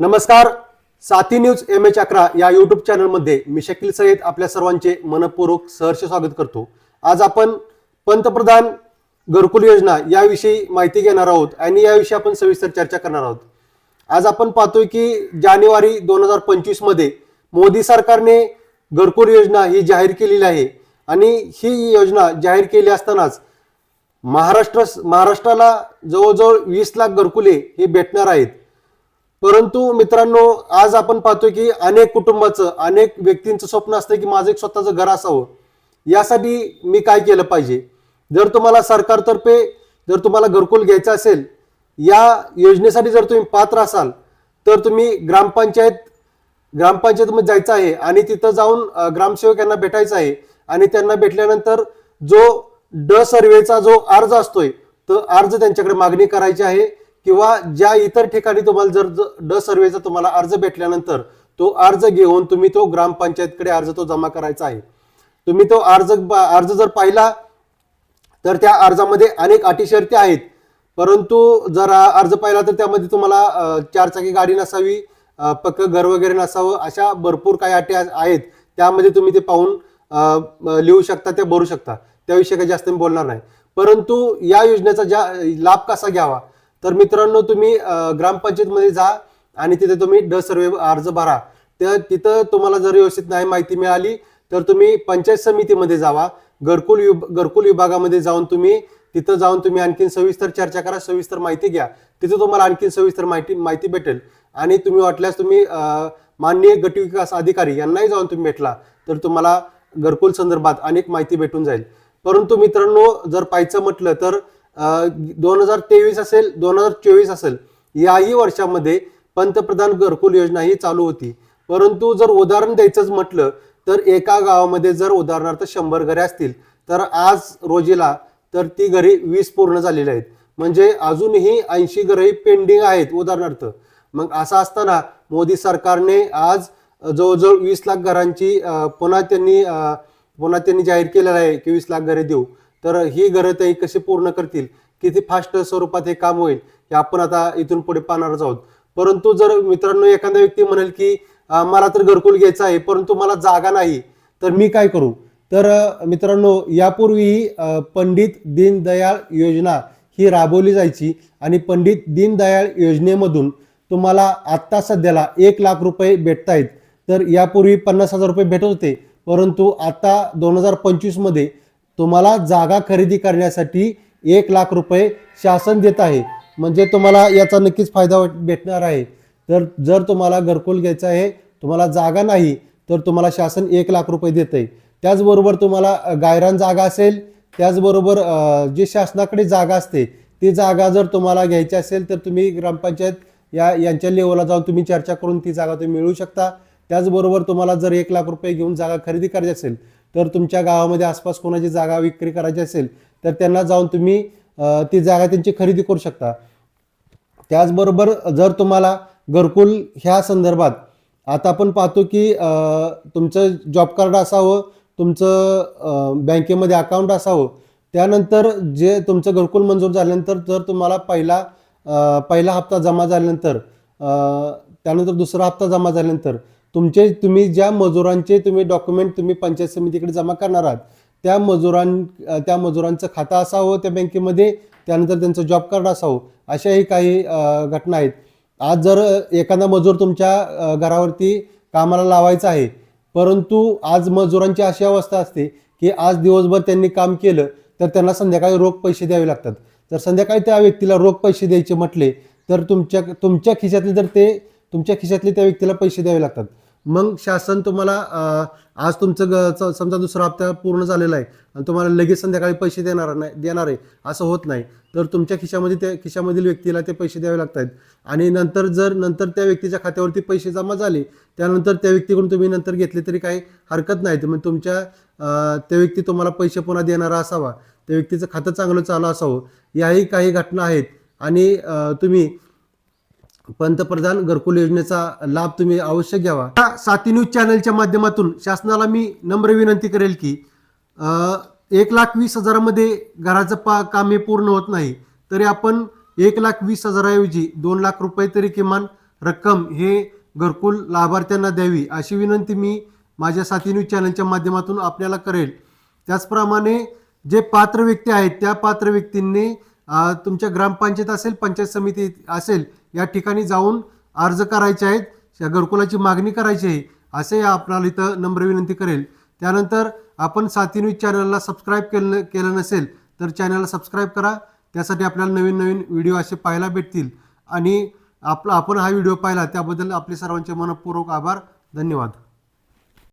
नमस्कार साथी news M H अकरा या युट्यूब चॅनलमध्ये मी शकील सय्यद आपल्या सर्वांचे मनपूर्वक सहर्ष स्वागत करतो. आज आपण पंतप्रधान घरकुल योजना याविषयी माहिती घेणार आहोत आणि याविषयी आपण सविस्तर चर्चा करणार आहोत. आज आपण पाहतोय की जानेवारी दोन हजार पंचवीसमध्ये मोदी सरकारने घरकुल योजना ही जाहीर केलेली आहे आणि ही योजना जाहीर केली असतानाच महाराष्ट्र महाराष्ट्राला जवळजवळ वीस लाख घरकुले हे भेटणार आहेत. परंतु मित्रांनो आज आपण पाहतोय की अनेक कुटुंबाचं अनेक व्यक्तींचं स्वप्न असतं की माझं एक स्वतःचं घर असावं. यासाठी मी काय केलं पाहिजे? जर तुम्हाला सरकारतर्फे जर तुम्हाला घरकुल घ्यायचं असेल या योजनेसाठी जर तुम्ही पात्र असाल तर तुम्ही ग्रामपंचायत ग्रामपंचायतमध्ये जायचं आहे आणि तिथं जाऊन ग्रामसेवक यांना भेटायचं आहे आणि त्यांना भेटल्यानंतर जो ड सर्वेचा जो अर्ज असतोय तो अर्ज त्यांच्याकडे मागणी करायची आहे. किंवा ज्या इतर ठिकाणी तुम्हाला जर ड सर्वेचा तुम्हाला अर्ज भेटल्यानंतर तो अर्ज घेऊन तुम्ही तो ग्रामपंचायतकडे अर्ज तो जमा करायचा आहे. तुम्ही तो अर्ज अर्ज जर पाहिला तर त्या अर्जामध्ये अनेक अटी शर्ती आहेत. परंतु जर अर्ज पाहिला तर त्यामध्ये तुम्हाला चारचाकी गाडी नसावी पक्क घर वगैरे नसावं अशा भरपूर काही अटी आहेत. त्यामध्ये तुम्ही ते पाहून लिहू शकता ते भरू शकता. त्याविषयी काही जास्त मी बोलणार नाही. परंतु या योजनेचा ज्या लाभ कसा घ्यावा? तर मित्रांनो तुम्ही ग्रामपंचायतमध्ये जा आणि तिथे तुम्ही ड सर्वे अर्ज भरा. तर तिथं तुम्हाला जर व्यवस्थित नाही माहिती मिळाली तर तुम्ही पंचायत समितीमध्ये जावा. घरकुल विभ घरकुल विभागामध्ये जाऊन तुम्ही तिथं जाऊन तुम्ही आणखीन सविस्तर चर्चा करा सविस्तर माहिती घ्या. तिथं तुम्हाला आणखीन सविस्तर माहिती माहिती भेटेल. आणि तुम्ही वाटल्यास तुम्ही माननीय गटविकास अधिकारी यांनाही जाऊन तुम्ही भेटला तर तुम्हाला घरकुल संदर्भात अनेक माहिती भेटून जाईल. परंतु मित्रांनो जर पाहायचं म्हटलं तर दोन हजार तेवीस असेल दोन हजार चोवीस असेल याही वर्षामध्ये पंतप्रधान घरकुल योजना ही चालू होती. परंतु जर उदाहरण द्यायचंच म्हटलं तर एका गावामध्ये जर उदाहरणार्थ शंभर घरे असतील तर आज रोजीला तर ती घरे वीस पूर्ण झालेली आहेत. म्हणजे अजूनही ऐंशी घरे पेंडिंग आहेत उदाहरणार्थ. मग असं असताना मोदी सरकारने आज जवळजवळ वीस लाख घरांची पुन्हा त्यांनी पुन्हा त्यांनी जाहीर केलेलं आहे की वीस लाख घरे देऊ. तर ही घरं ते कशी पूर्ण करतील? किती फास्ट स्वरूपात हे काम होईल? हे आपण आता इथून पुढे पाहणारच आहोत. परंतु जर मित्रांनो एखादा व्यक्ती म्हणेल की मला तर घरकुल घ्यायचं आहे परंतु मला जागा नाही तर मी काय करू? तर मित्रांनो यापूर्वीही पंडित दीनदयाळ योजना ही राबवली जायची आणि पंडित दीनदयाळ योजनेमधून तुम्हाला आत्ता सध्याला एक लाख रुपये भेटतायत. आहेत तर यापूर्वी पन्नास हजार रुपये भेटत होते. परंतु आता दोन हजार पंचवीसमध्ये तुम्हाला जागा खरेदी करण्यासाठी एक लाख रुपये शासन देत आहे. म्हणजे तुम्हाला याचा नक्कीच फायदा भेटणार आहे. तर जर तुम्हाला घरकुल घ्यायचं आहे तुम्हाला जागा नाही तर तुम्हाला शासन एक लाख रुपये देत आहे. त्याचबरोबर तुम्हाला गायरान जागा असेल त्याचबरोबर जे जी शासनाकडे जागा असते ती जागा जर तुम्हाला घ्यायची असेल तर तुम्ही ग्रामपंचायत या यांच्या लेवलला जाऊन तुम्ही चर्चा करून ती जागा तुम्ही मिळवू शकता. त्याचबरोबर तुम्हाला जर एक लाख रुपये घेऊन जागा खरेदी करायची असेल तर तुमच्या गावामध्ये आसपास कोणाची जागा विक्री करायची असेल तर त्यांना जाऊन तुम्ही ती जागा त्यांची खरेदी करू शकता. त्याचबरोबर जर तुम्हाला घरकुल ह्या संदर्भात आता आपण पाहतो की तुमचं जॉब कार्ड असावं तुमचं बँकेमध्ये अकाउंट असावं त्यानंतर जे तुमचं घरकुल मंजूर झाल्यानंतर जर तुम्हाला पहिला पहिला हप्ता जमा झाल्यानंतर त्यानंतर दुसरा हप्ता जमा झाल्यानंतर तुमचे तुम्ही ज्या मजुरांचे तुम्ही डॉक्युमेंट तुम्ही पंचायत समितीकडे जमा करणार आहात त्या मजुरां त्या मजुरांचं खातं असावं त्या बँकेमध्ये त्यानंतर त्यांचं जॉब कार्ड असावं अशाही काही घटना आहेत. आज जर एखादा मजूर तुमच्या घरावरती कामाला लावायचा आहे परंतु आज मजुरांची अशी अवस्था असते की आज दिवसभर त्यांनी काम केलं तर त्यांना संध्याकाळी रोख पैसे द्यावे लागतात. जर संध्याकाळी त्या व्यक्तीला रोख पैसे द्यायचे म्हटले तर तुमच्या तुमच्या खिशातले जर ते तुमच्या खिशातले त्या व्यक्तीला पैसे द्यावे लागतात. मग शासन तुम्हाला आज तुमचं ग- समजा दुसरा हप्ता पूर्ण झालेला आहे आणि तुम्हाला लगेच संध्याकाळी पैसे देणार नाही देणार आहे असं होत नाही. तर तुमच्या खिशामध्ये त्या खिशामधील व्यक्तीला ते पैसे द्यावे लागतात. आणि नंतर जर नंतर त्या व्यक्तीच्या खात्यावरती पैसे जमा झाले त्यानंतर त्या व्यक्तीकडून तुम्ही नंतर घेतले तरी काही हरकत नाही. मग तुमच्या त्या व्यक्ती तुम्हाला पैसे पुन्हा देणारा असावा. त्या व्यक्तीचं खातं चांगलं चालू असावं. याही काही घटना आहेत. आणि तुम्ही पंतप्रधान घरकुल योजनेचा लाभ तुम्ही अवश्य घ्यावा. या साथी न्यूज चॅनलच्या माध्यमातून शासनाला मी नम्र विनंती करेल की एक लाख वीस हजारामध्ये घराचं पा काम हे पूर्ण होत नाही तरी आपण एक लाख वीस हजाराऐवजी दोन लाख रुपये तरी किमान रक्कम हे घरकुल लाभार्थ्यांना द्यावी अशी विनंती मी माझ्या साथी न्यूज चॅनलच्या माध्यमातून आपल्याला करेल. त्याचप्रमाणे जे पात्र व्यक्ती आहेत त्या पात्र व्यक्तींनी तुमच्या ग्रामपंचायत असेल पंचायत समिती असेल या ठिकाणी जाऊन अर्ज करायचे आहेत या घरकुलाची मागणी करायची आहे असे आपणाला इथं नम्र विनंती करेल. त्यानंतर आपण साती न्यूज चॅनलला सबस्क्राईब केलं केलं नसेल तर चॅनलला सबस्क्राईब करा. त्यासाठी आपल्याला नवीन नवीन व्हिडिओ असे पाहायला भेटतील. आणि आपला आपण हा व्हिडिओ पाहिला त्याबद्दल आपले सर्वांचे मनपूर्वक आभार. धन्यवाद.